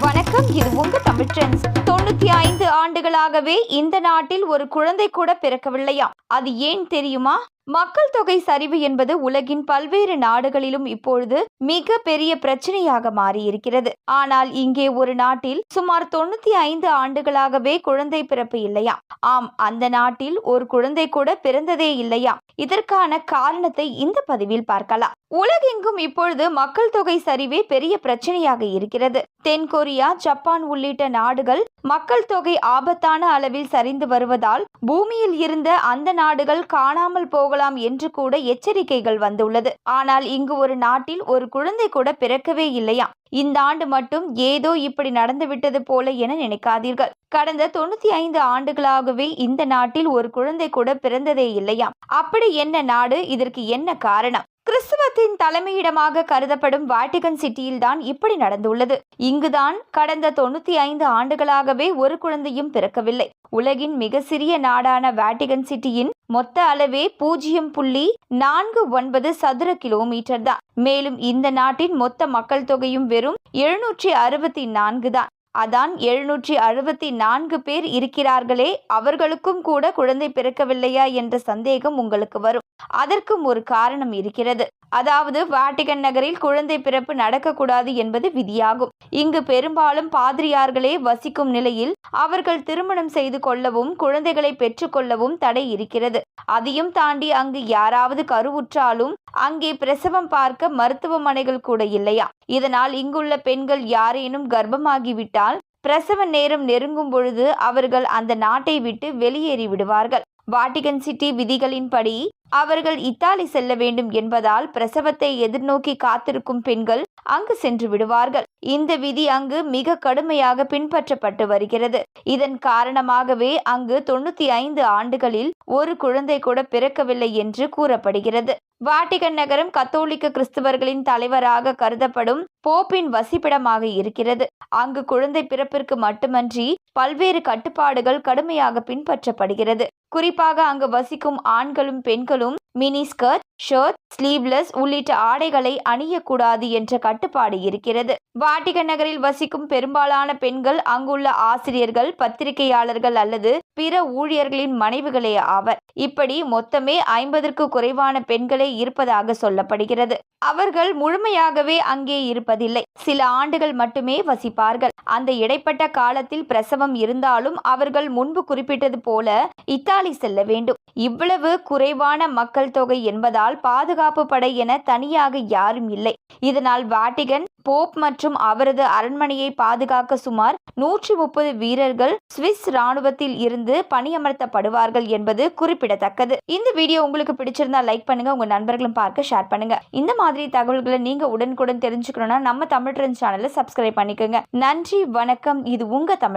வணக்கம் இது உங்க தமிழ் ட்ரெண்ட்ஸ். தொண்ணூத்தி ஐந்து ஆண்டுகளாகவே இந்த நாட்டில் ஒரு குழந்தை கூட பிறக்கவில்லையா? அது ஏன் தெரியுமா? மக்கள் தொகை சரிவு என்பது உலகின் பல்வேறு நாடுகளிலும் இப்பொழுது மிக பெரிய பிரச்சனையாக மாறியிருக்கிறது. ஆனால் இங்கே ஒரு நாட்டில் சுமார் தொண்ணூத்தி ஐந்து ஆண்டுகளாகவே குழந்தை பிறப்பு இல்லையா? ஆம் அந்த நாட்டில் ஒரு குழந்தை கூட பிறந்ததே இல்லையா? இதற்கான காரணத்தை இந்த பதிவில் பார்க்கலாம். உலகெங்கும் இப்பொழுது மக்கள் தொகை சரிவே பெரிய பிரச்சனையாக இருக்கிறது. தென்கொரியா ஜப்பான் உள்ளிட்ட நாடுகள் மக்கள் தொகை ஆபத்தான அளவில் சரிந்து வருவதால் பூமியில் இருந்த அந்த நாடுகள் காணாமல் போகலாம் என்று கூட எச்சரிக்கைகள் வந்துள்ளது. ஆனால் இங்கு ஒரு நாட்டில் ஒரு குழந்தை கூட பிறக்கவே இல்லையா? இந்த ஆண்டு மட்டும் ஏதோ இப்படி நடந்துவிட்டது போல என நினைக்காதீர்கள். கடந்த தொண்ணூத்தி ஐந்து ஆண்டுகளாகவே இந்த நாட்டில் ஒரு குழந்தை கூட பிறந்ததே இல்லையா? அப்படி என்ன நாடு? இதற்கு என்ன காரணம்? கிறிஸ்துவத்தின் தலைமையிடமாக கருதப்படும் வாட்டிகன் சிட்டியில் தான் இப்படி நடந்துள்ளது. இங்குதான் கடந்த தொண்ணூத்தி ஐந்து ஆண்டுகளாகவே ஒரு குழந்தையும் பிறக்கவில்லை. உலகின் மிக சிறிய நாடான வாட்டிகன் சிட்டியின் மொத்த அளவே பூஜ்ஜியம் புள்ளி நான்கு ஒன்பது சதுர கிலோமீட்டர் தான். மேலும் இந்த நாட்டின் மொத்த மக்கள் தொகையும் வெறும் எழுநூற்றி அறுபத்தி நான்கு தான். அதான் எழுநூற்றி அறுபத்தி நான்கு பேர் இருக்கிறார்களே அவர்களுக்கும் கூட குழந்தை பிறக்கவில்லையா என்ற சந்தேகம் உங்களுக்கு வரும். அதற்கும் ஒரு காரணம் இருக்கிறது. அதாவது வாட்டிகன் நகரில் குழந்தை பிறப்பு நடக்கக்கூடாது என்பது விதியாகும். இங்கு பெரும்பாலும் பாதிரியார்களே வசிக்கும் நிலையில் அவர்கள் திருமணம் செய்து கொள்ளவும் குழந்தைகளை பெற்றுக்கொள்ளவும் தடை இருக்கிறது. அதையும் தாண்டி அங்கு யாராவது கருவுற்றாலும் அங்கே பிரசவம் பார்க்க மருத்துவமனைகள் கூட இல்லையா? இதனால் இங்குள்ள பெண்கள் யாரேனும் கர்ப்பமாகிவிட்டால் பிரசவ நேரம் நெருங்கும் பொழுது அவர்கள் அந்த நாட்டை விட்டு வெளியேறி விடுவார்கள் வாட்டிகன் சிட்டி விதிகளின்படி அவர்கள் இத்தாலி செல்ல வேண்டும் என்பதால் பிரசவத்தை எதிர்நோக்கி காத்திருக்கும் பெண்கள் அங்கு சென்று விடுவார்கள். இந்த விதி அங்கு மிக கடுமையாக பின்பற்றப்பட்டு வருகிறது. இதன் காரணமாகவே அங்கு தொண்ணூத்தி ஐந்து ஆண்டுகளில் ஒரு குழந்தை கூட பிறக்கவில்லை என்று கூறப்படுகிறது. வாட்டிகன் நகரம் கத்தோலிக்க கிறிஸ்தவர்களின் தலைவராக கருதப்படும் போப்பின் வசிப்பிடமாக இருக்கிறது. அங்கு குழந்தை பிறப்பிற்கு மட்டுமன்றி பல்வேறு கட்டுப்பாடுகள் கடுமையாக பின்பற்றப்படுகிறது. குறிப்பாக அங்கு வசிக்கும் ஆண்களும் பெண்களும் மினி ஸ்கர்ட் ஷர்ட் ஸ்லீவ்லெஸ் உள்ளிட்ட ஆடைகளை அணியக்கூடாது என்ற கட்டுப்பாடு இருக்கிறது. வாட்டிகன் நகரில் வசிக்கும் பெரும்பாலான பெண்கள் அங்குள்ள ஆசிரியர்கள் பத்திரிகையாளர்கள் அல்லது பிற ஊழியர்களின் மனைவிகளே ஆவர். இப்படி மொத்தமே ஐம்பதற்கு குறைவான பெண்களே இருப்பதாக சொல்லப்படுகிறது. அவர்கள் முழுமையாகவே அங்கே இருப்பதில்லை. சில ஆண்டுகள் மட்டுமே வசிப்பார்கள். அந்த இடைப்பட்ட காலத்தில் பிரசவம் இருந்தாலும் அவர்கள் முன்பு குறிப்பிட்டது போல இத்தாலி செல்ல வேண்டும். இவ்வளவு குறைவான மக்கள் மக்கள் தொகை என்பதால் பாதுகாப்பு படை என தனியாக யாரும் இல்லை. இதனால் வாட்டிகன் போப் மற்றும் அவரது அரண்மனையை பாதுகாக்க சுமார் நூற்றி முப்பது வீரர்கள் சுவிஸ் ராணுவத்தில் இருந்து பணியமர்த்தப்படுவார்கள் என்பது குறிப்பிடத்தக்கது. இந்த வீடியோ உங்களுக்கு பிடிச்சிருந்தா லைக் பண்ணுங்க உங்க நண்பர்களும் பார்க்க ஷேர் பண்ணுங்க. இந்த மாதிரி தகவல்களை நீங்க உடனுக்குடன் தெரிஞ்சுக்கணும்னா நம்ம தமிழ் ட்ரெண்ட் சேனலை சப்ஸ்கிரைப் பண்ணிக்கோங்க. நன்றி வணக்கம். இது உங்க தமிழ்